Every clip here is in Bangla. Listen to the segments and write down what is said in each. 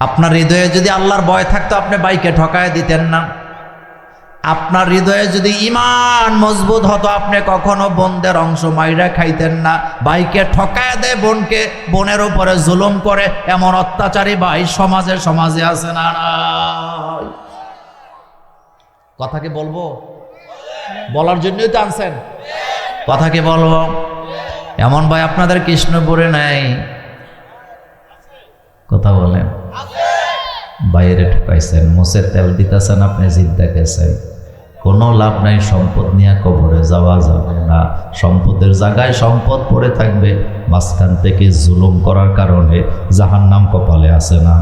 আপনার হৃদয়ে যদি আল্লাহর ভয় থাকতো, আপনি বাইকে ঠকায় দিতেন না। আপনার হৃদয়ে যদি ইমান মজবুত হতো, আপনি কখনো বোনদের অংশ মাইরা খাইতেন না। বাইকে ঠকায় দেয় বোনকে, বোনের উপরে জুলুম করে। এমন অত্যাচারী ভাই সমাজে সমাজে আছে না কথা কি বলব? বলার জন্যই তো আনছেন। কথা কি বলব? এমন ভাই আপনাদের কৃষ্ণপুরে নাই। কথা বলেন। বাইরে ঠকাইছেন মুসের তেল দিতেছেন, আপনি জিদ্দা গেছেন। কোনো লাভ নাই, সম্পদ নিয়ে কবরে যাওয়া যাবে না। সম্পদের জায়গায় সম্পদ পড়ে থাকবে, মাঝখান থেকে জুলুম করার কারণে জাহান নাম কপালে আছে না।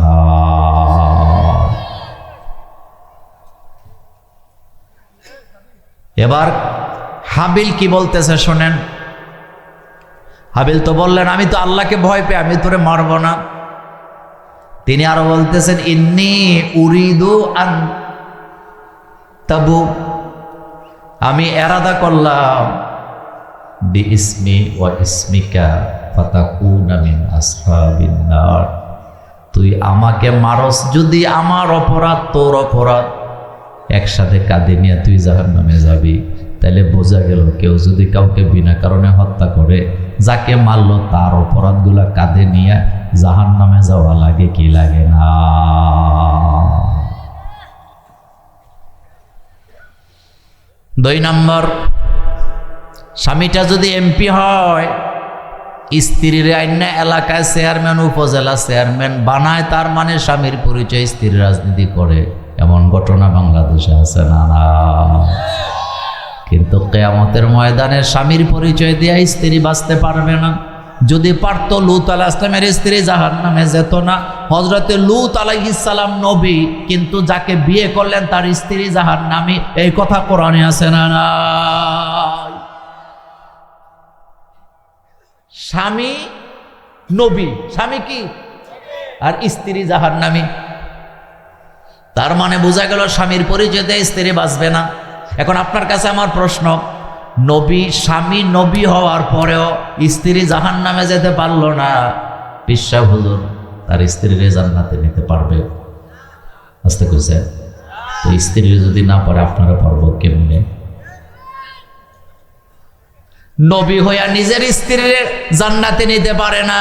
এবার হাবিল কি বলতেছে শোনেন। হাবিল তো বললেন, আমি তো আল্লাহকে ভয় পেয়ে, আমি তোরে মারব না। তিনি আরও বলতেছেন, ইন্নি উরিদু আন তাবু আমি এরাদা করলাম বি ইসমি ওয়া ইসমিকা ফাতাকুনা মিন আসহাবিন নার। তুই আমাকে মারস যদি আমার অপরাধ, তোর অপরাধ। একসাথে কাঁদে নিয়ে তুই জাহার নামে যাবি। তাহলে বোঝা গেল কেউ যদি কাউকে বিনা কারণে হত্যা করে, যাকে মারলো তার অপরাধগুলা কাঁধে নিয়ে জাহান নামে যাওয়া লাগে কি লাগে না? দুই নম্বর, স্বামীটা যদি এমপি হয়, স্ত্রীর আইনা এলাকায় চেয়ারম্যান, উপজেলা চেয়ারম্যান বানায়, তার মানে স্বামীর পরিচয় স্ত্রীর রাজনীতি করে। এমন ঘটনা বাংলাদেশে আছে না? কিন্তু কেয়ামতের ময়দানে স্বামীর পরিচয় দিয়ে স্ত্রী বাঁচতে পারবে না। যদি পারত লুত আলাহ ইসলামের স্ত্রী জাহান নামে যেত না। হজরতে লুত আলাইসালাম নবী কিন্তু যাকে বিয়ে করলেন তার স্ত্রী জাহান নামী এই কথা কোরআনে আছে না স্বামী নবী, স্বামী কি? আর স্ত্রী জাহার নামী তার মানে বোঝা গেল স্বামীর পরিচয় দিয়ে স্ত্রী বাঁচবে না। এখন আপনার কাছে আমার প্রশ্ন, নবী, স্বামী, নবী হওয়ার পরেও স্ত্রী জাহান নামে যেতে পারল না? বিশ্বাস হুজুর, তার স্ত্রীর জান্নাতে নিতে পারবে। আসতে কইছে তো স্ত্রী যদি না পারে, আপনারা পারব কেমনে? নবী হইয়া নিজের স্ত্রীর জান্নাতে নিতে পারে না।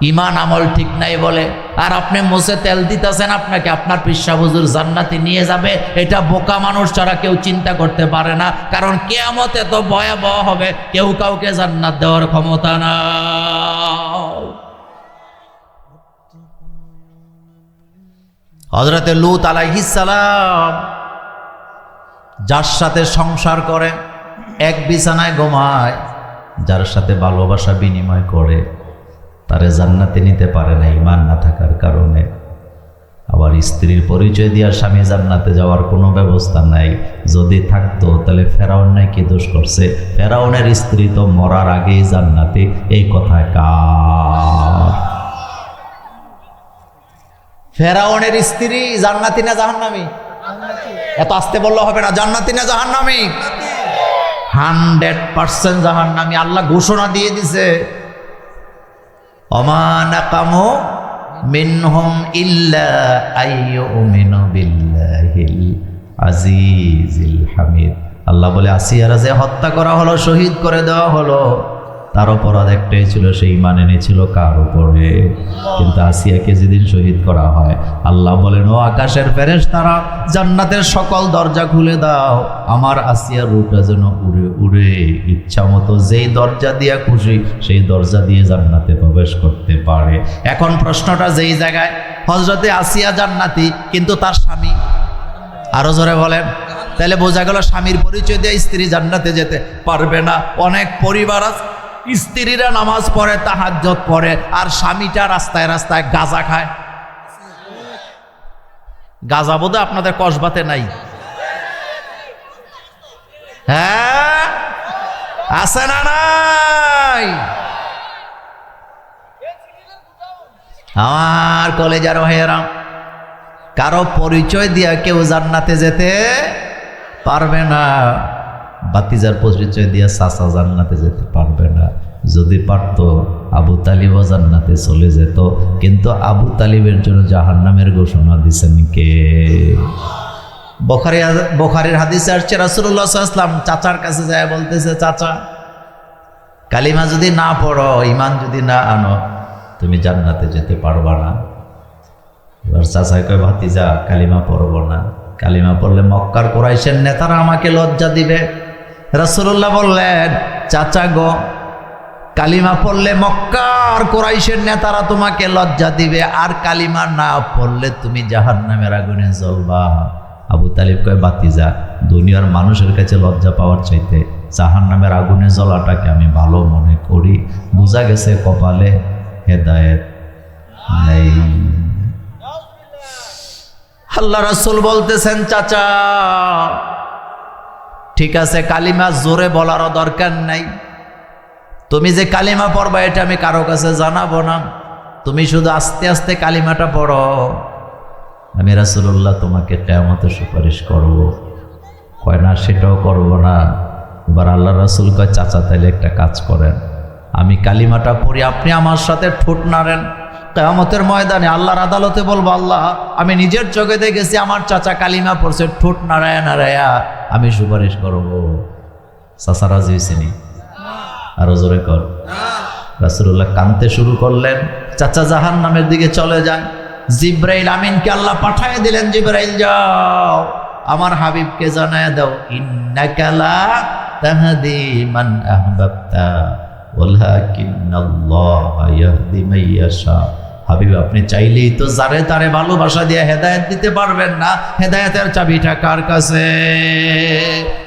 ইমান আমল ঠিক নাই বলে। আর আপনি মুছে তেল দিতেছেন আপনাকে, আপনার পিসা হুজুর জান্নাতে নিয়ে যাবে। এটা বোকা মানুষ ছাড়া কেউ চিন্তা করতে পারে না। কারণ কেয়ামতে তো ভয়াবহ হবে, কেউ কাউকে জান্নাত দেওয়ার ক্ষমতা না হজরতে লুত আলাইহিসালাম যার সাথে সংসার করে, এক বিছানায় ঘুমায়, যার সাথে ভালোবাসা বিনিময় করে। তারে জান্নাতে নিতে পারে না ইমান না থাকার কারণে। আবার স্ত্রীর পরিচয় দিয়ে স্বামী জান্নাতে যাওয়ার কোনো ব্যবস্থা নাই। যদি থাকতো, তাহলে ফেরাউন নাই কি দোষ করছে? ফেরাউনের স্ত্রী তো মরার আগেই জান্নাতে, এই কথা কার? ফেরাউনের স্ত্রী জান্নাতি না জাহান্নামী? এত আসতে বললে হবে না, জান্নাতি না জাহান্নামী? হান্ড্রেড পার্সেন্ট জাহান্নামী। আল্লাহ ঘোষণা দিয়ে দিছে অমানাকামো মিনহুম ইল্লা আইয়ুমিনু বিল্লাহিল আজিজিল হামিদ। আল্লাহ বলে, আসিয়ারা যে হত্যা করা হলো, শহীদ করে দেওয়া হলো। তার অপরাধ একটাই ছিল সেই মানে এনেছিল কার উপরে? কিন্তু আসিয়াকে যেদিন শহীদ করা হয়, আল্লাহ বলেন, ও আকাশের ফেরেশ তারা জান্নাতের সকল দরজা খুলে দাও। আমার আসিয়ার রুটা যেন উড়ে উড়ে। ইচ্ছা মতো যেই দরজা দিয়ে খুশি, সেই দরজা দিয়ে জান্নাতে প্রবেশ করতে পারে। এখন প্রশ্নটা যেই জায়গায় হজরতে আসিয়া জান্নাতি, কিন্তু তার স্বামী। আরও জোরে বলেন। তাহলে বোঝা গেল স্বামীর পরিচয় দিয়ে স্ত্রী জান্নাতে যেতে পারবে না। অনেক পরিবার আছে স্ত্রীরা নামাজ পড়ে তাহাজ্জত পড়ে, আর স্বামীটা রাস্তায় রাস্তায় গাঁজা খায়। গাঁজা বোধহয় আপনাদের কসবাতে নাই। হ্যাঁ? আছে না নাই? আমার কলেজার ভাইয়েরা, কারও পরিচয় দিয়া কেউ জান্নাতে যেতে পারবে না। বাতিজার পরিচয় দিয়া সাসা জান্নাতে যেতে পারবে না। যদি পারতো, আবু তালিবও জান্নাতে চলে যেত। কিন্তু আবু তালিবের জন্য জাহান্নামের ঘোষণা দিছেন কে? বখারি বখারির হাদিসে আসছে রাসুল্লাহ আসলাম চাচার কাছে যায় বলতেছে, চাচা, কালিমা যদি না পড়ো ইমান যদি না আনো, তুমি জান্নাতে যেতে পারবা না। এবার চাচাই কয়, ভাতিজা, কালিমা পড়ব না। কালিমা পড়লে মক্কার কোরাইশের নেতারা আমাকে লজ্জা দিবে। রাসুল্লাহ বললেন, চাচা গো, কালিমা পড়লে মক্কার কোরাইশের নেতারা তোমাকে লজ্জা দিবে, আর কালিমা না পড়লে তুমি জাহান নামের আগুনে জ্বলবা। আবু তালিব কয়, বাতিজা, দুনিয়ার মানুষের কাছে লজ্জা পাওয়ার চাইতে জাহান নামের আগুনে জ্বলাটাকে আমি ভালো মনে করি। বোঝা গেছে কপালে হেদায়েত আল্লাহ রাসুল বলতেছেন, চাচা ঠিক আছে, কালিমা জোরে বলারও দরকার নাই। তুমি যে কালিমা পড়বা, এটা আমি কারও কাছে জানাব না। তুমি শুধু আস্তে আস্তে কালিমাটা পড়ো। আমি রাসুল্লাহ তোমাকে কেমতে সুপারিশ করব। কয়, না, সেটাও করব না। এবার আল্লাহ রাসুল কয়, চাচা, তাইলে একটা কাজ করেন। আমি কালিমাটা পড়ি, আপনি আমার সাথে ঠোঁট নাড়েন। কেয়ামতের ময়দানে আল্লাহর আদালতে বলব, আল্লাহ, আমি নিজের চোখে দেখেছি, আমার চাচা কালিমা পড়ছে, ঠোঁট নাড়ায় নাড়ায়া আমি সুপারিশ করব। চাচা রাজি হয়েছিনি আরও জোরে কর। রাসুল্লাহ কানতে শুরু করলেন, চাচা জাহান নামের দিকে চলে যান। জিব্রাইল আমিনকে আল্লাহ পাঠায় দিলেন, জিব্রাইল, যাও, আমার হাবিবকে জানায় দাও ইন্নাকালা তাহাদি মান আহবাবতা ওয়ালাকিন্নাল্লাহ ইয়াহদি মান ইয়াশা হাবিব, আপনি চাইলেই তো যারে তারে ভালোবাসা দিয়ে হেদায়েত দিতে পারবেন না। হেদায়েতের চাবিটা কার কাছে?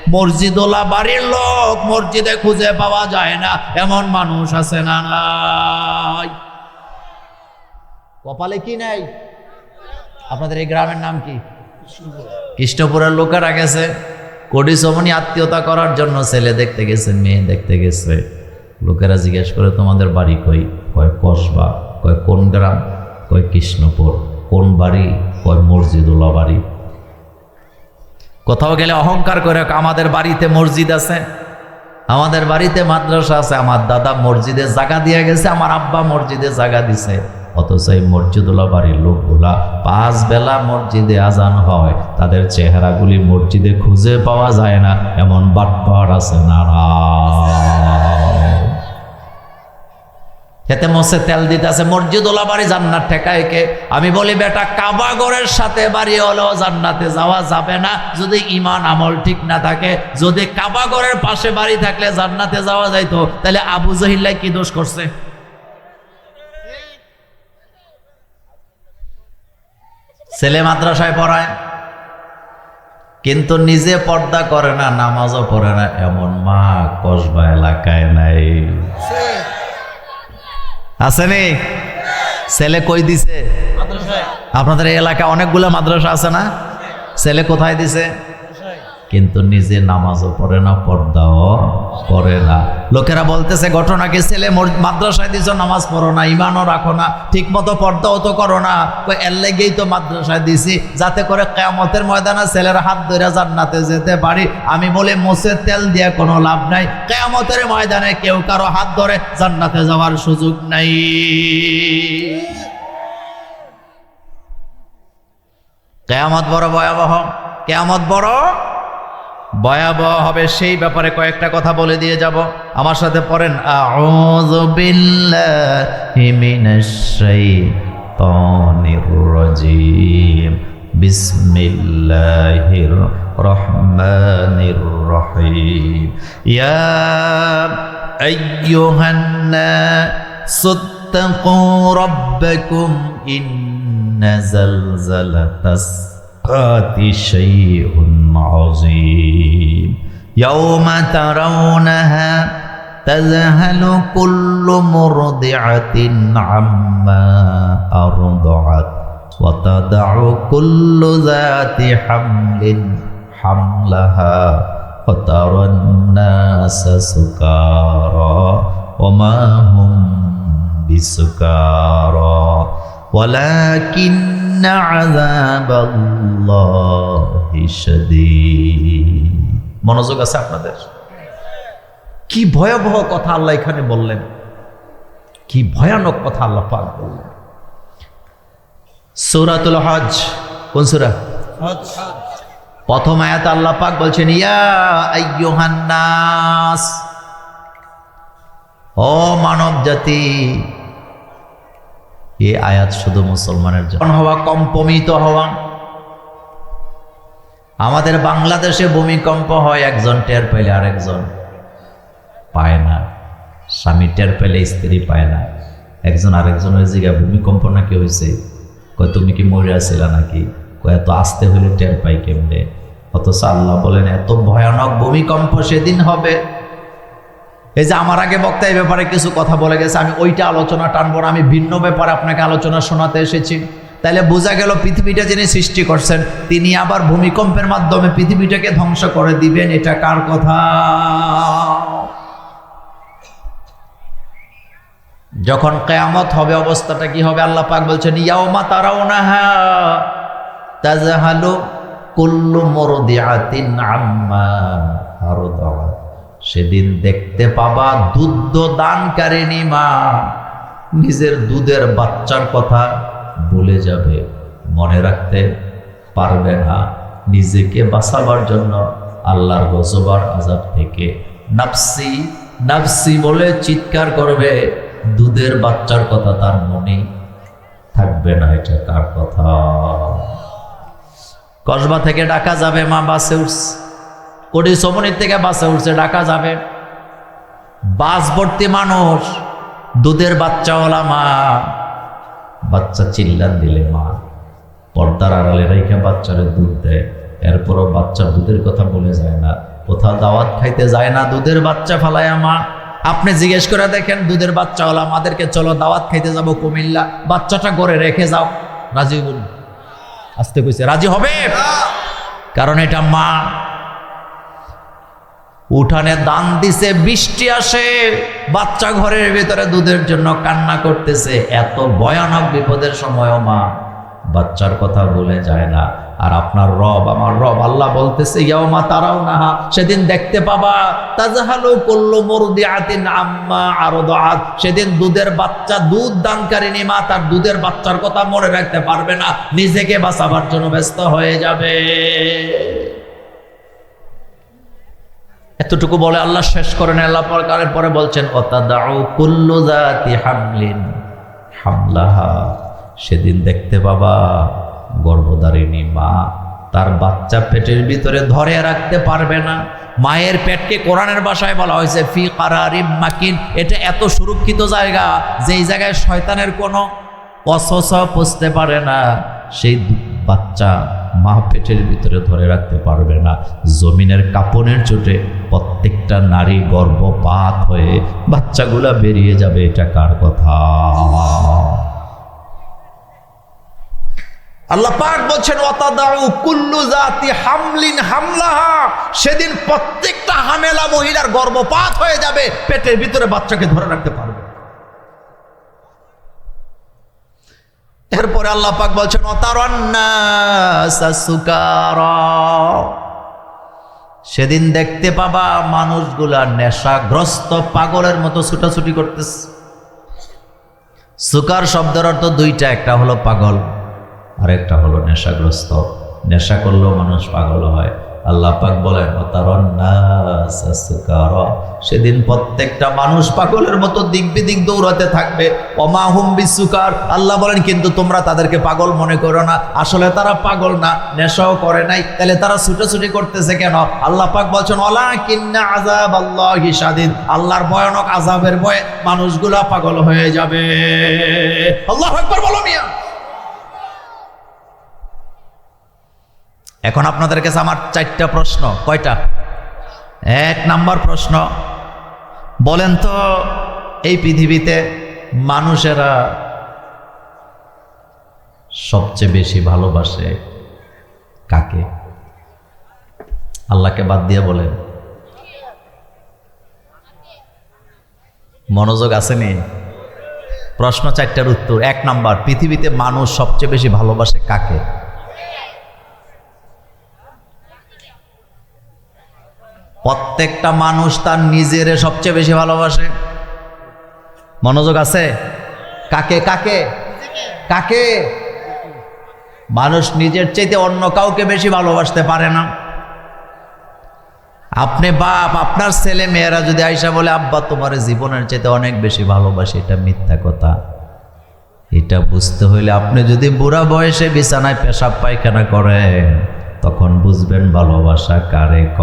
মসজিদোলা বাড়ির লোক মসজিদে খুঁজে পাওয়া যায় না। এমন মানুষ আছে না নাই। কপালে কি নাই? আপনাদের এই গ্রামের নাম কি? কৃষ্ণপুরের লোকেরা গেছে। কোটি সমনি আত্মীয়তা করার জন্য ছেলে দেখতে গেছে, মেয়ে দেখতে গেছে। লোকেরা জিজ্ঞেস করে, তোমাদের বাড়ি কই? কয়, কসবা। কয় কোন গ্রাম? কয় কৃষ্ণপুর। কোন বাড়ি? কয় মসজিদুল্লাহ বাড়ি। কোথাও গেলে অহংকার করে আমাদের বাড়িতে মসজিদ আছে, আমাদের বাড়িতে মাদ্রাসা আছে, আমার দাদা মসজিদে জায়গা দিয়ে গেছে, আমার আব্বা মসজিদে জায়গা দিছে। অথচ এই মসজিদুল্লাহ বাড়ির লোকগুলা পাঁচ বেলা মসজিদে আজান হয়, তাদের চেহারাগুলি মসজিদে খুঁজে পাওয়া যায় না, এমন বাটপার আছে না। খেতে মসে তেল দিতে আছে। মসজিদুল্লাহ বাড়ি জান্নাত ঠেকায় কে? আমি বলি, বেটা কাবাগরের সাথে বাড়ি হলেও জান্নাতে যাওয়া যাবে না। যদি ইমান আমল ঠিক না থাকে, যদি কাবাগরের পাশে বাড়ি থাকলে জান্নাতে যাওয়া যাইতো, তাহলে আবু জহিল্লাই কি দোষ করছে? ছেলে মাদ্রাসায় পড়ায়, কিন্তু নিজে পর্দা করে না, নামাজও পড়ে না। এমন মা কসবা এলাকায় নাই। আসেনি? ছেলে কই দিছে? আপনাদের এই এলাকায় অনেকগুলো মাদ্রাসা আছে না? ছেলে কোথায় দিছে? কিন্তু নিজে নামাজও পড়ে না, পর্দাও পড়ে না। লোকেরা বলতেছে, ঘটনা কি? ছেলে মাদ্রাসায় দিছ, নামাজ পড়ো না ইমানও রাখো না ঠিক মতো পর্দাও তো করো না। এর লেগেই তো মাদ্রাসায় দিছি, যাতে করে কেয়ামতের ময়দানে ছেলের হাত ধরে জান্নাতে যেতে পারি। আমি বলে মোসের তেল দিয়ে কোনো লাভ নাই, কেয়ামতের ময়দানে কেউ কারও হাত ধরে জান্নাতে যাওয়ার সুযোগ নাই। কেয়ামত বড় ভয়াবহ, কেয়ামত বড় ভয়াবহ হবে সেই ব্যাপারে কয়েকটা কথা বলে দিয়ে যাব আমার সাথে পড়েন আউযু বিল্লাহি মিনাশ শাইতানির রাজিম বিসমিল্লাহির রহমানির রহিম ইয়া আইয়ুহান নাস اتقوا ربكم إن زلزلة الساعة شيء عظيم يوم ترونها تذهل كل مرضعة عما أرضعت وتدع كل ذات حمل حملها وترى الناس سكارى وما هم بسكارى ولكن عذاب الله شديد মনোযোগ আছে আপনাদের কি ভয়াবহ কথা আল্লাহ এখানে বললেন কি ভয়ানক কথা আল্লাহ পাক বললেন সূরাতুল হজ কোন সূরা প্রথম আয়াত আল্লাহ পাক বলছেন ইয়া আইয়ুহান নাস ও মানব জাতি এই আয়াত শুধু মুসলমানের জন্য। হওয়া কম্পমিত হওয়া। আমাদের বাংলাদেশে ভূমিকম্প হয় একজন টের পেলে আরেকজন পায় না। স্বামী টের পেলে স্ত্রী পায় না। একজন আরেকজনের জিগা ভূমিকম্প নাকি হয়েছে কয় তুমি কি মরে আসিলা নাকি? কয় এত আসতে হলে টের পাই কেমনে? অথচ আল্লাহ বলেন এত ভয়ানক ভূমিকম্প সেদিন হবে। এই যে আমার আগে বক্তা এই ব্যাপারে কিছু কথা বলে গেছে, আমি ওইটা আলোচনা টানবো না, আমি ভিন্ন ব্যাপারে আপনাকে আলোচনা শোনাতে এসেছি। তাইলে বোঝা গেল পৃথিবীটা যিনি সৃষ্টি করছেন, তিনি আবার ভূমিকম্পের মাধ্যমে পৃথিবীটাকে ধ্বংস করে দিবেন, এটা কার কথা? যখন কেয়ামত হবে, অবস্থাটা কি হবে? আল্লাহ পাক বলছেন ইয়াওমা তারাউনাহা তাজহালু কুল্লু মুরদিআতিন আম্মা আরদাত সেদিন দেখতে পাবা দুধ দানকারিনী মা নিজের দুধের বাচ্চার কথা বলে যাবে, মনে রাখতে পারবে না। নিজেকে বাঁচাবার জন্য আল্লাহর গজবার আজাব থেকে নাফসি নাফসি বলে চিৎকার করবে। দুধের বাচ্চার কথা তার মনে থাকবে না, এটা কার কথা? কসবা থেকে ডাকা যাবে মা, বাসে উঠছে। কোটি সমনির থেকে বাসে উঠছে ডাকা যাবে। বাস ভর্তি মানুষ দুধের বাচ্চাওয়ালা মা। বাচ্চা চিল্লান দিলে মা। পর্দার আড়ালে রেখে বাচ্চারে দুধ দেয়। এরপরও বাচ্চা দুধের কথা বলে যায় না। কোথাও দাওয়াত খাইতে যায় না দুধের বাচ্চা ফালায় মা। আপনি জিজ্ঞেস করে দেখেন দুধের বাচ্চা বাচ্চাওয়ালা আমাদেরকে চলো দাওয়াত খাইতে যাব কুমিল্লা। বাচ্চাটা করে রেখে যাও। রাজি বলুন আসতে কইছে রাজি হবে? কারণ এটা মা। উঠানে দান দিছে, বৃষ্টি আসে, বাচ্চা ঘরের ভিতরে দুধের জন্য কান্না করতেছে। এত ভয়ানক বিপদের সময়ও মা বাচ্চার কথা বলে যায় না। আর আপনার রব, আমার রব, আল্লাহ বলতেছে, ইয়াও মা তারাও না সেদিন দেখতে পাবা, তাজাহালু করল মরুদি আতিন আম্মা আরও সেদিন দুধের বাচ্চা, দুধ দানকারিনী মা তার দুধের বাচ্চার কথা মনে রাখতে পারবে না, নিজেকে বাঁচাবার জন্য ব্যস্ত হয়ে যাবে। এতটুকু বলে আল্লাহ শেষ করেন, আল্লাহ পরকারের পরে বলছেন হামলিন। হামলাহা, সেদিন দেখতে পাবা গর্ভধারিণী মা তার বাচ্চা পেটের ভিতরে ধরে রাখতে পারবে না। মায়ের পেটকে কোরআনের ভাষায় বলা হয়েছে, ফি মাকিন। এটা এত সুরক্ষিত জায়গা, যেই জায়গায় শয়তানের কোনো অসস পুষতে পারে না, সেই বাচ্চা মা পেটের ভিতরে ধরে রাখতে পারবে না। জমিনের কাপনের চোটে প্রত্যেকটা নারী গর্ভপাত হয়ে বাচ্চাগুলা বেরিয়ে যাবে, এটা কার কথা? আল্লাহ পাক বলছেন, ওয়াতাদাউ কুল্লু জাতি হামলিন হামলাহা। সেদিন প্রত্যেকটা হামেলা মহিলার গর্ভপাত হয়ে যাবে, পেটের ভিতরে বাচ্চাকে ধরে রাখতে পারবে এরপরে আল্লাহ পাক বলছেন সেদিন দেখতে পাবা মানুষগুলা নেশাগ্রস্ত পাগলের মতো ছুটাছুটি করতেছে। সুকার শব্দের অর্থ দুইটা, একটা হলো পাগল আর একটা হলো নেশাগ্রস্ত। নেশা করলেও মানুষ পাগল হয়। আল্লাহ পাক বলেন। সেদিন প্রত্যেকটা মানুষ পাগলের মতো দিক বিদিক দৌড়াতে থাকবে। অমাহুম বিসুকার আল্লাহ বলেন, কিন্তু তোমরা তাদেরকে পাগল মনে করো না। আসলে তারা পাগল না, নেশাও করে নাই। তাহলে তারা ছুটোছুটি করতেছে কেন? আল্লাহ পাক বলছেন অলা কিন্না আজাব আল্লাহ হিসাদিন আল্লাহর ভয়ানক আজাবের ভয়ে মানুষগুলা পাগল হয়ে যাবে। আল্লাহ একবার বলো মিয়া। এখন আপনাদের কাছে আমার চারটা প্রশ্ন, কয়টা? এক নাম্বার প্রশ্ন, বলেন তো, এই পৃথিবীতে মানুষেরা সবচেয়ে বেশি ভালোবাসে কাকে? আল্লাহকে বাদ দিয়ে বলেন। মনোযোগ আসেনি প্রশ্ন চারটার উত্তর, এক নাম্বার, পৃথিবীতে মানুষ সবচেয়ে বেশি ভালোবাসে কাকে? প্রত্যেকটা মানুষ তার নিজেরে সবচেয়ে বেশি ভালোবাসে। মনোযোগ আছে? কাকে? কাকে? কাকে? মানুষ নিজের চাইতে অন্য কাউকে বেশি ভালোবাসতে পারে না। আপনি বাপ, আপনার ছেলে মেয়েরা যদি আইসা বলে, আব্বা, তোমার জীবনের চাইতে অনেক বেশি ভালোবাসে, এটা মিথ্যা কথা। এটা বুঝতে হইলে আপনি যদি বুড়া বয়সে বিছানায় পেশাব পায়খানা করেন। তখন বুঝবেন ভালোবাসা কারে ক?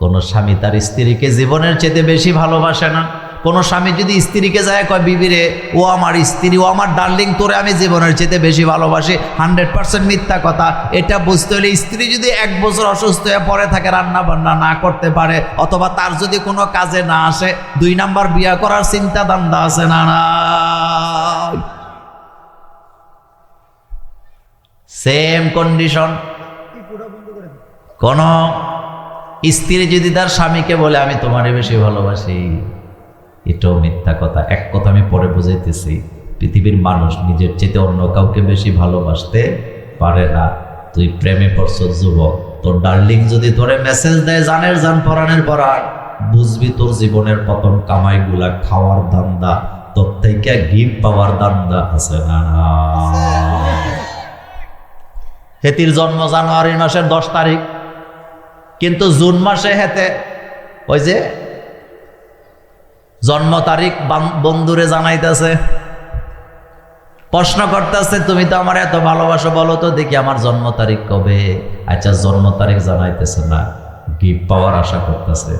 কোনো স্বামী তার স্ত্রীকে জীবনের চেয়ে বেশি ভালোবাসে না। কোনো স্বামী যদি স্ত্রীকে যায়, কয়, বিবিরে, ও আমার স্ত্রী, ও আমার ডার্লিং, তোরে আমি জীবনের চেয়ে বেশি ভালোবাসি। হান্ড্রেড পার্সেন্ট মিথ্যা কথা। এটা বুঝতে হলে স্ত্রী যদি এক বছর অসুস্থ হয়ে পড়ে থাকে রান্না বান্না না করতে পারে, অথবা তার যদি কোনো কাজে না আসে, দুই নাম্বার বিয়া করার চিন্তা দান্দা আছে না না? সেম কন্ডিশন কোন স্ত্রী যদি তার স্বামীকে বলে, আমি তোমারে বেশি ভালোবাসি। এটাও মিথ্যা কথা। এক কথা আমি পরে বুঝাইতেছি, পৃথিবীর মানুষ নিজের চেয়ে অন্য কাউকে বেশি ভালোবাসতে পারে না। তুই প্রেমে পড়ছ, যুবক। তোর ডার্লিং যদি তোরে মেসেজ দেয়, জানের জান পরাণের পরাণ, বুঝবি তোর জীবনের প্রথম কামাইগুলা খাওয়ার দান্দা তোর থেকে গিফট পাওয়ার দান্দা আছে না? হেতির জন্ম জানুয়ারি মাসের দশ তারিখ। কিন্তু জুন মাসে হেতে ওই যে জন্ম তারিখ বান- বন্ধুরে জানাইতেছে। প্রশ্ন করতেছে তুমি তো আমার এত ভালোবাসো বলো তো দেখি আমার জন্ম তারিখ কবে? আচ্ছা জন্ম তারিখ জানাইতেছে না। গিফট পাওয়ার আশা করতেছে।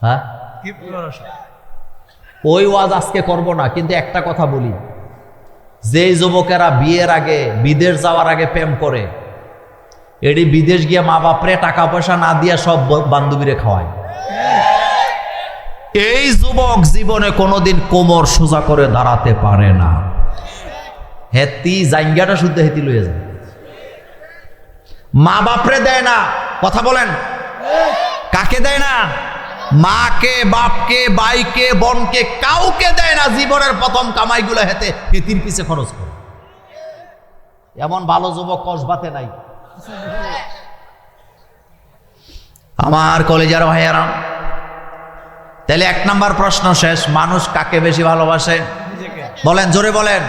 হ্যাঁ? ওই ওয়াজ আজকে করব না কিন্তু একটা কথা বলি। যেই যুবকেরা বিয়ের আগে, বিদেশ যাওয়ার আগে প্রেম করে এটি বিদেশ গিয়ে মা বাপরে টাকা পয়সা না দিয়ে সব বান্ধবীরে খাওয়ায়। এই যুবক জীবনে কোনোদিন কোমর সোজা করে দাঁড়াতে পারে না। হেতি জাইঙ্গাটা শুদ্ধ হেতি লইয়া যায়। মা বাপরে দেয় না। কথা বলেন। কাকে দেয় না? মাকে, বাপকে, বাইকে, বোনকে কাউকে দেয় না জীবনের প্রথম কামাইগুলো হেতে হেতির পিছে খরচ করে। এমন ভালো যুবক কসবাতে নাই। আমার কলেজের ভাইয়ারা, তাহলে এক নাম্বার প্রশ্ন শেষ, মানুষ কাকে বেশি ভালোবাসে? বলেন, জোরে বলেন।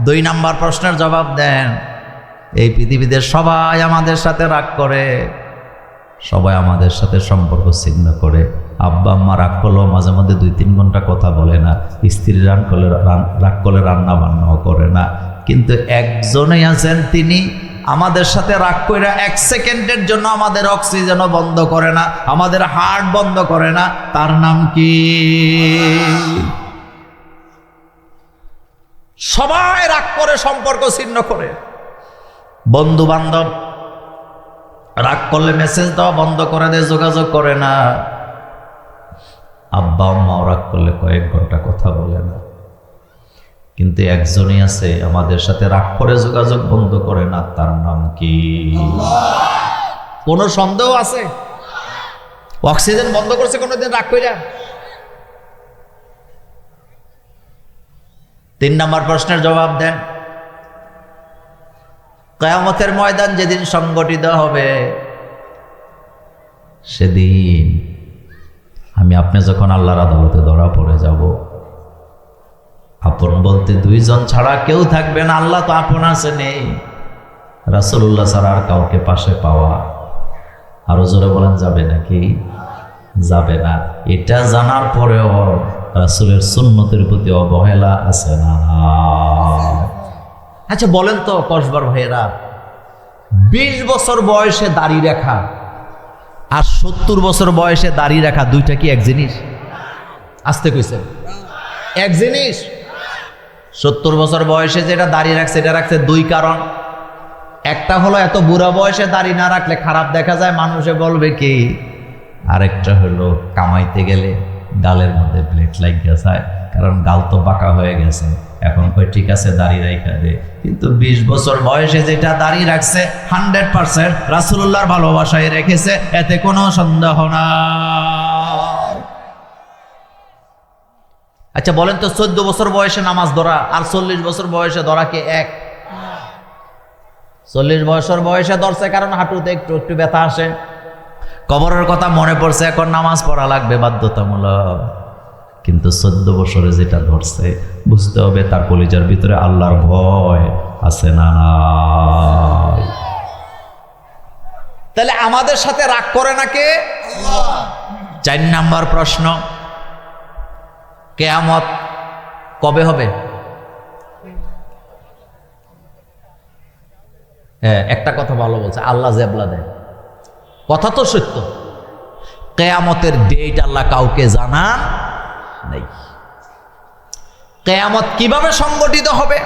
দুই নাম্বার প্রশ্নের জবাব দেন, এই পৃথিবীতে সবাই আমাদের সাথে রাগ করে। সবাই আমাদের সাথে সম্পর্ক ছিন্ন করে। আব্বা, আম্মা রাগ করলেও মাঝে মধ্যে দুই তিন ঘণ্টা কথা বলে না। স্ত্রী রাগ করলে রান- রাগ করলে রান্না বান্নাও করে না। কিন্তু একজনই আছেন তিনি, আমাদের সাথে রাগ করে এক সেকেন্ডের জন্য আমাদের অক্সিজেনও বন্ধ করে না, আমাদের হার্ট বন্ধ করে না। তার নাম কি? সবাই রাগ করে, সম্পর্ক ছিন্ন করে। বন্ধু বান্ধব রাগ করলে মেসেজ দেওয়া বন্ধ করে দেয়, যোগাযোগ করে না। আব্বা আম্মাও রাগ করলে কয়েক ঘণ্টা কথা বলে না। কিন্তু একজনই আছে, আমাদের সাথে রাগ করে যোগাযোগ বন্ধ করে না, তার নাম কি? কোনো সন্দেহ আছে? অক্সিজেন বন্ধ করছে, কোনোদিন রাগ করে তিন নম্বর প্রশ্নের জবাব দেন। কয়ামতের ময়দান যেদিন সংগঠিত হবে, সেদিন আমি আপনি যখন আল্লাহর আদালতে ধরা পড়ে যাব, আপন বলতে দুইজন ছাড়া কেউ থাকবে না, আল্লাহ তো আপন আছে নেই। রাসুল্লাহ ছাড়া আর কাউকে পাশে পাওয়া আরও জোরে বলেন, যাবে নাকি? যাবে না। এটা জানার পরেও রাসুলের সুন্নতের প্রতি অবহেলা আছে না? আচ্ছা বলেন তো কসবার ভাইয়েরা, বিশ বছর বয়সে দাড়ি রাখা আর সত্তর বছর বয়সে দাড়ি রাখা দুইটা কি এক জিনিস? আসতে কইছেন এক জিনিস। সত্তর বছর বয়সে যেটা দাড়ি রাখছে, এটা রাখছে দুই কারণ। একটা হলো, এত বুড়া বয়সে দাড়ি না রাখলে খারাপ দেখা যায়, মানুষে বলবে কি? আরেকটা হলো, কামাইতে গেলে গালের মধ্যে ব্লেড লাগিয়ে যায় কারণ গাল তো বাঁকা হয়ে গেছে, এখন কই ঠিক আছে, দাড়ি রাখা দে। কিন্তু বিশ বছর বয়সে যেটা দাড়ি রাখছে হান্ড্রেড পার্সেন্ট রাসুল্লাহর ভালোবাসায় রেখেছে, এতে কোনো সন্দেহ না আচ্ছা বলেন তো, চোদ্দ বছর বয়সে নামাজ ধরা আর চল্লিশ বছর বয়সে ধরা কি এক? চল্লিশ বছর বয়সে ধরছে, কারণ হাঁটুতে একটু একটু ব্যথা আসে। কবরের কথা মনে পড়ছে, এখন নামাজ পড়া লাগবে বাধ্যতামূলক। কিন্তু চোদ্দ বছরে যেটা ধরছে, বুঝতে হবে তার কলিজার ভিতরে আল্লাহর ভয় আছে না তাহলে আমাদের সাথে রাগ করে না কে? চার নাম্বার প্রশ্ন, কেয়ামত কবে হবে? হ্যাঁ একটা কথা ভালো বলছে, আল্লাহ জেবলা দেয়। কথা তো সত্য। কেয়ামতের ডেট আল্লাহ কাউকে জানান নেই। কেয়ামত কীভাবে সংগঠিত হবে?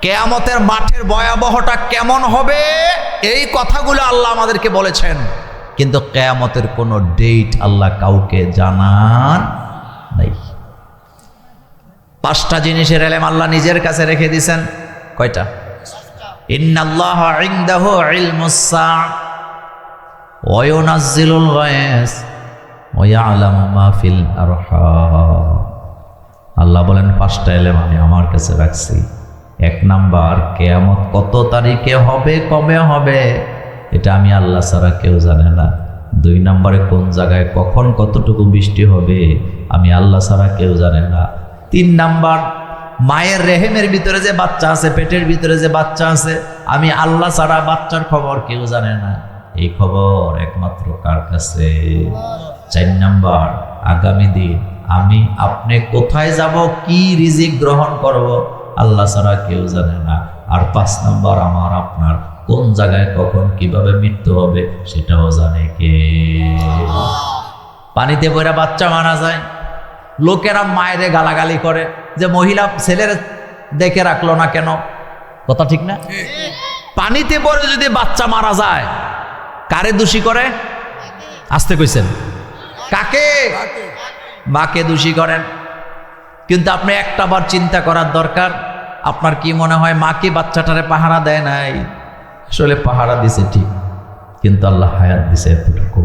কেয়ামতের মাঠের ভয়াবহটা কেমন হবে? এই কথাগুলো আল্লাহ আমাদেরকে বলেছেন। কিন্তু কেয়ামতের কোনো ডেট আল্লাহ কাউকে জানান নাই। পাঁচটা জিনিসের এলেম আল্লাহ নিজের কাছে রেখে দিছেন কয়টা? ইন্নাল্লাহ ইনদাহু ইলমুস আল্লাহ বলেন, পাঁচটা এলেম আমি আমার কাছে রাখছি। এক নাম্বার, কেয়ামত কত তারিখে হবে, কবে হবে, এটা আমি আল্লাহ ছাড়া কেউ জানে না। দুই নম্বরে, কোন জায়গায় কখন কতটুকু বৃষ্টি হবে, আমি আল্লাহ ছাড়া কেউ জানে না। তিন নাম্বার, মায়ের রেহেমের ভিতরে যে বাচ্চা আছে, পেটের ভিতরে যে বাচ্চা আছে, আমি আল্লাহ ছাড়া বাচ্চার খবর কেউ জানে না। এই খবর একমাত্র কার কাছে? চার নাম্বার আগামী দিন আমি আপনি কোথায় যাব কি রিজিক গ্রহণ করব আল্লাহ ছাড়া কেউ জানে না। আর পাঁচ নাম্বার আমার আপনার কোন জায়গায় কখন কীভাবে মৃত্যু হবে সেটাও জানে কে? পানিতে পড়ে বাচ্চা মারা যায় লোকেরা মায়েরে গালাগালি করে যে মহিলা ছেলের দেখে রাখল না কেন? কথা ঠিক না? পানিতে পড়ে যদি বাচ্চা মারা যায় কারে দোষী করে? আসতে কইছেন। কাকে? মাকে দোষী করেন। কিন্তু আপনি একটা বার চিন্তা করার দরকার। আপনার কি মনে হয় মা কি বাচ্চাটারে পাহারা দেয় নাই? আসলে পাহারা দিছে ঠিক, কিন্তু আল্লাহ হায়াত দিছে এতটুকু।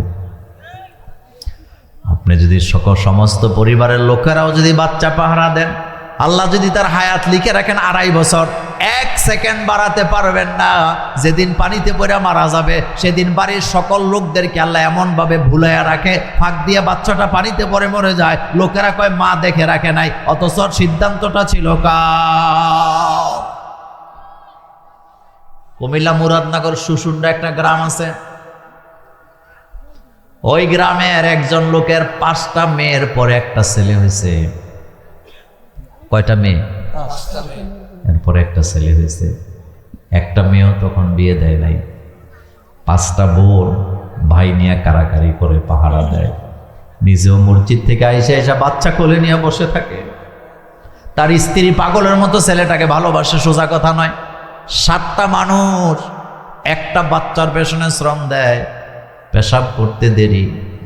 আপনি যদি সকল সমস্ত পরিবারের লোকেরাও যদি বাচ্চা পাহারা দেন আল্লাহ যদি তার হায়াত লিখে রাখেন আড়াই বছর, এক সেকেন্ড বাড়াতে পারবেন না। যেদিন পানিতে পড়ে মারা যাবে, সেদিন বাড়ির সকল লোকদেরকে আল্লাহ এমনভাবে ভুলাইয়া রাখে। ফাঁক দিয়ে বাচ্চাটা পানিতে পড়ে মরে যায়, লোকেরা কয়, মা দেখে রাখে নাই। অথচ সিদ্ধান্তটা ছিল কা কুমিল্লা মুরাদনগর সুসুন্ডা একটা গ্রাম আছে। ওই গ্রামের একজন লোকের পাঁচটা মেয়ের পরে একটা ছেলে হয়েছে। কয়টা মেয়ে? এরপরে একটা ছেলে হয়েছে। একটা মেয়েও তখন বিয়ে দেয় নাই। পাঁচটা বোন ভাই নিয়ে কারাকারি করে পাহারা দেয়। নিজেও মসজিদ থেকে আইসে এসে বাচ্চা কোলে নিয়ে বসে থাকে। তার স্ত্রী পাগলের মতো ছেলেটাকে ভালোবাসে সোজা কথা নয়। সাতটা মানুষ একটা বাচ্চার পেছনে শ্রম দেয়। পেশাব করতে দেরি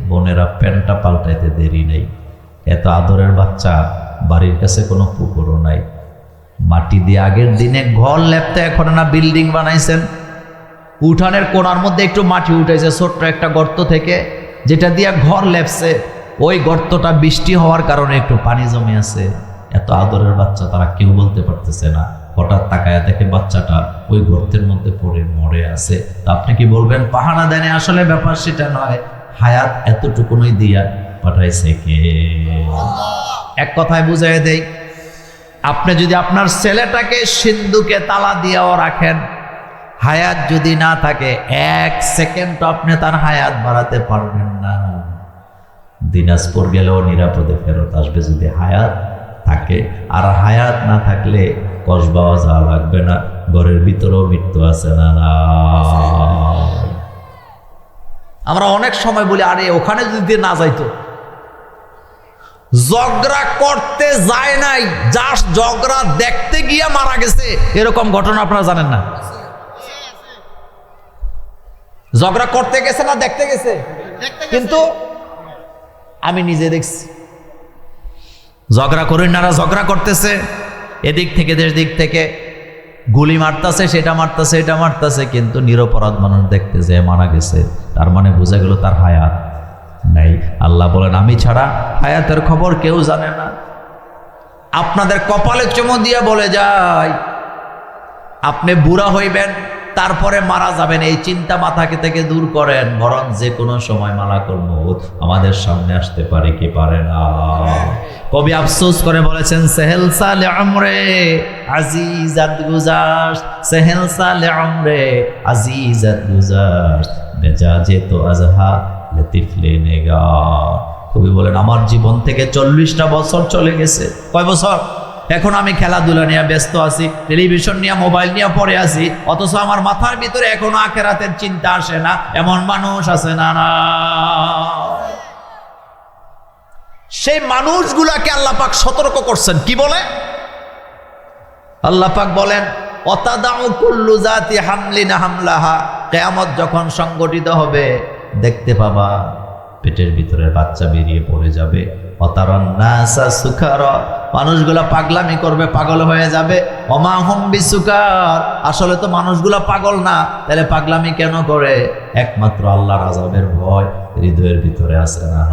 বোনেরা প্যান্টটা পাল্টাইতে দেরি নেই। এত আদরের বাচ্চা বাড়ির কাছে কোনো পুকুরও নাই। মাটি দিয়ে আগের দিনে ঘর লেপতে এখন না বিল্ডিং বানাইছেন। উঠানের কোণার মধ্যে একটু মাটি উঠেছে ছোট্ট একটা গর্ত থেকে, যেটা দিয়ে ঘর লেপছে। ওই গর্তটা বৃষ্টি হওয়ার কারণে একটু পানি জমে আছে। এত আদরের বাচ্চা তারা কেউ বলতে পারতেছে না। হঠাৎ তাকায় দেখে বাচ্চাটা ওই গর্তের মধ্যে পড়ে মরে আছে। তা আপনি কি বলবেন, পাহানা দেনে আসলে ব্যাপার সেটা নয়। হায়াত এতটুকুনই দিয়া পাঠাইছে কে? এক কথায় বুঝাই দেই আপনি যদি আপনার ছেলেটাকে সিন্ধুকে তালা দিয়েও রাখেন হায়াত যদি না থাকে এক সেকেন্ড আপনি তার হায়াত বাড়াতে পারবেন না। দিনাজপুর গেলেও নিরাপদে ফেরত আসবে যদি হায়াত থাকে আর হায়াত না থাকলে কসবাও যাওয়া লাগবে না ঘরের ভিতরেও মৃত্যু আছে না না। আমরা অনেক সময় বলি আরে ওখানে যদি না যাইতো ঝগড়া করতে যায় নাই জাস্ট ঝগড়া দেখতে গিয়ে মারা গেছে। এরকম ঘটনা আপনারা জানেন না? ঝগড়া করতে গেছে না দেখতে গেছে? কিন্তু আমি নিজে দেখছি। ঝগড়া করেন না ঝগড়া করতেছে এদিক থেকে দেশ দিক থেকে গুলি মারতাছে সেটা মারতাছে এটা মারতাছে কিন্তু নিরপরাধ মানুষ দেখতেছে মারা গেছে। তার মানে বোঝা গেল তার হায়াত। নাই। আল্লাহ বলেন, আমি ছাড়া হায়াতের খবর কেউ জানে না। আপনাদের কপালে চুমো দিয়ে বলে যায়, আপনি বুড়া হইবেন, তারপরে মারা যাবেন। এই চিন্তা মাথাকে থেকে দূর করেন, বরং যে কোনো সময় মালাকুল মৌত আমাদের সামনে আসতে পারে কি পারে না। কবি আফসোস করে বলেছেন, সেহেল সালে আমরে আজিজাত গুজার সেহেল সালে আমরে আজিজাত গুজার মেজাজে তো আজহা লতিফলে নেগা কবি বলেন, আমার জীবন থেকে চল্লিশটা বছর চলে গেছে। কয় বছর? এখন আমি খেলাধুলা নিয়ে ব্যস্ত আছি, টেলিভিশন নিয়ে, মোবাইল নিয়ে পড়ে আছি, অথচ আমার মাথার ভিতরে এখনও আখেরাতের চিন্তা আসে না, এমন মানুষ আছে না না। সেই মানুষগুলাকে আল্লাহ পাক সতর্ক করছেন, কি বলে? আল্লাহ পাক বলেন অতাদাউ কুল্লু জাতি হামলিনা হামলাহা। কেয়ামত যখন সংগঠিত হবে দেখতে পাবা, পেটের ভিতরে বাচ্চা বেরিয়ে পড়ে যাবে। অতারন্নাসা সুখার মানুষগুলা পাগলামি করবে, পাগল হয়ে যাবে। অমা হুম বিসুকার আসলে তো মানুষগুলা পাগল না, তাহলে পাগলামি কেন করে? একমাত্র আল্লাহর আজাবের ভয়, হৃদয়ের ভিতরে আছে না।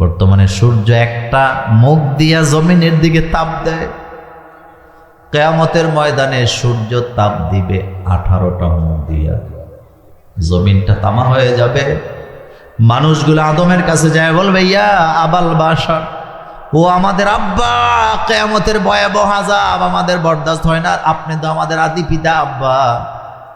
বর্তমানে সূর্য একটা মুখ দিয়া জমিনের দিকে তাপ দেয়। কেয়ামতের ময়দানে সূর্য তাপ দিবে আঠারোটা মুখ দিয়া। জমিনটা তামা হয়ে যাবে। মানুষগুলো আদমের কাছে যায়, বলবে, ইয়া আবাল বাসার ও আমাদের আব্বা, কেয়ামতের ভয়াবহ আজাব আমাদের বরদাস্ত হয় না। আপনি তো আমাদের আদি পিতা আব্বা।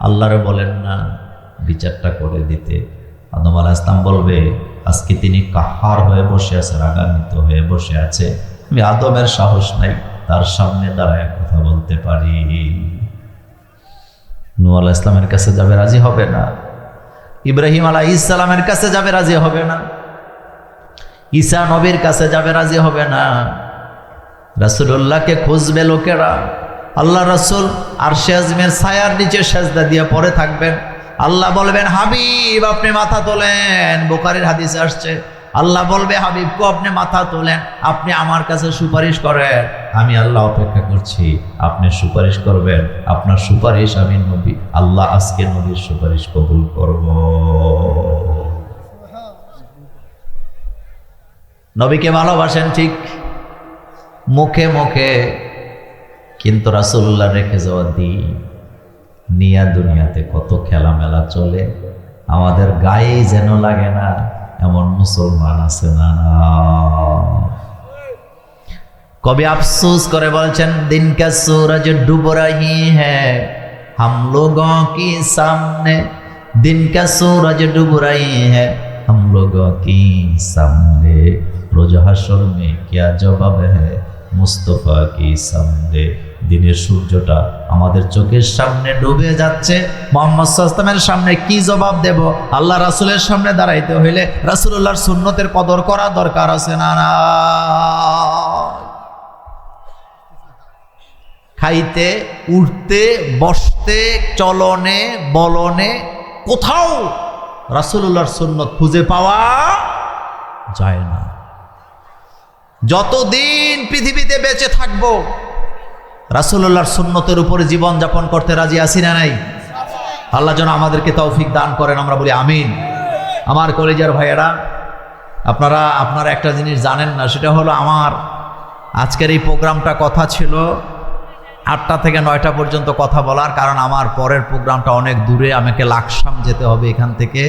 আল্লাহরে বলেন, না, বিচারটা করে দিতে। আদম আলাহ ইসলাম বলবে, আজকে তিনি কাহার হয়ে বসে আছে, রাগান্বিত হয়ে বসে আছে। আমি আদমের সাহস নাই, তার সামনে দাঁড়ায় কথা বলতে পারি। নু আলাহ ইসলামের কাছে যাবে রাজি হবে না। ইব্রাহিম আলাহ ইসলামের কাছে যাবে রাজি হবে না। ঈসা নবীর কাছে যাবে রাজি হবে না। রাসুল্লাহকে খুঁজবে লোকেরা। আল্লাহ রাসুল আর শেজমের ছায়ার নিচে সেজদা দিয়ে পরে থাকবেন। আল্লাহ বলবেন, হাবিব, আপনি মাথা তোলেন। বোকারের হাদিসে আসছে আল্লাহ বলবে, হাবিবকে আপনি মাথা তোলেন, আপনি আমার কাছে সুপারিশ করেন। আমি আল্লাহ অপেক্ষা করছি, আপনি সুপারিশ করবেন, আপনার সুপারিশ আমি নবী, আল্লাহ আজকে নবীর সুপারিশ কবুল করব। নবীকে ভালোবাসেন ঠিক মুখে মুখে, কিন্তু রাসুল্লাহ রেখে যাওয়া দিন, নিয়া দুনিয়াতে কত খেলামেলা চলে, আমাদের গায়েই যেন লাগে না এমন মুসলমান আছে না কবি আফসোস করে বলছেন দিন কা সূরজ ডুব রহি হ্যাঁ হাম লোগো কি সামনে? দিন কা সূরজ ডুব রহি হ্যাঁ হাম লোগো কি সামনে? রোজ হাসর মে, কিয়া জবাব হ্যাঁ মুস্তফা কি সামনে? দিনের সূর্যটা আমাদের চোখের সামনে ডুবে যাচ্ছে। মোহাম্মদ সাস্তামের সামনে কি জবাব দেব? আল্লাহ রাসুলের সামনে দাঁড়াইতে হইলে রাসুল্লাহর সুন্নতের কদর করা দরকার আছে না না? খাইতে, উঠতে, বসতে, চলনে, বলনে কোথাও রাসুল্লাহর সুন্নত খুঁজে পাওয়া যায় না। যতদিন পৃথিবীতে বেঁচে থাকব রাসুল্লাহর সুন্নতের উপরে জীবন যাপন করতে রাজি আসি না নাই? আল্লাহ যেন আমাদেরকে তৌফিক দান করেন, আমরা বলি আমিন। আমার কলেজের ভাইয়েরা, আপনারা আপনারা একটা জিনিস জানেন না, সেটা হলো আমার আজকের এই প্রোগ্রামটা কথা ছিল আটটা থেকে নয়টা পর্যন্ত কথা বলার কারণ আমার পরের প্রোগ্রামটা অনেক দূরে, আমাকে লাকসাম যেতে হবে এখান থেকে।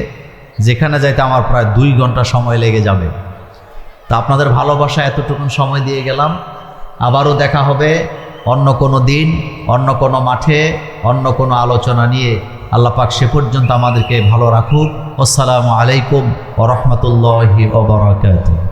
যেখানে যাইতে আমার প্রায় দুই ঘণ্টা সময় লেগে যাবে। তা আপনাদের ভালোবাসা এতটুকুন সময় দিয়ে গেলাম। আবারও দেখা হবে। অন্য কোনো দিন, অন্য কোনো মাঠে, অন্য কোনো আলোচনা নিয়ে আল্লাহ পাক সে পর্যন্ত আমাদেরকে ভালো রাখুক। আসসালামু আলাইকুম ও রহমতুল্লাহি ওবরাকাতুহ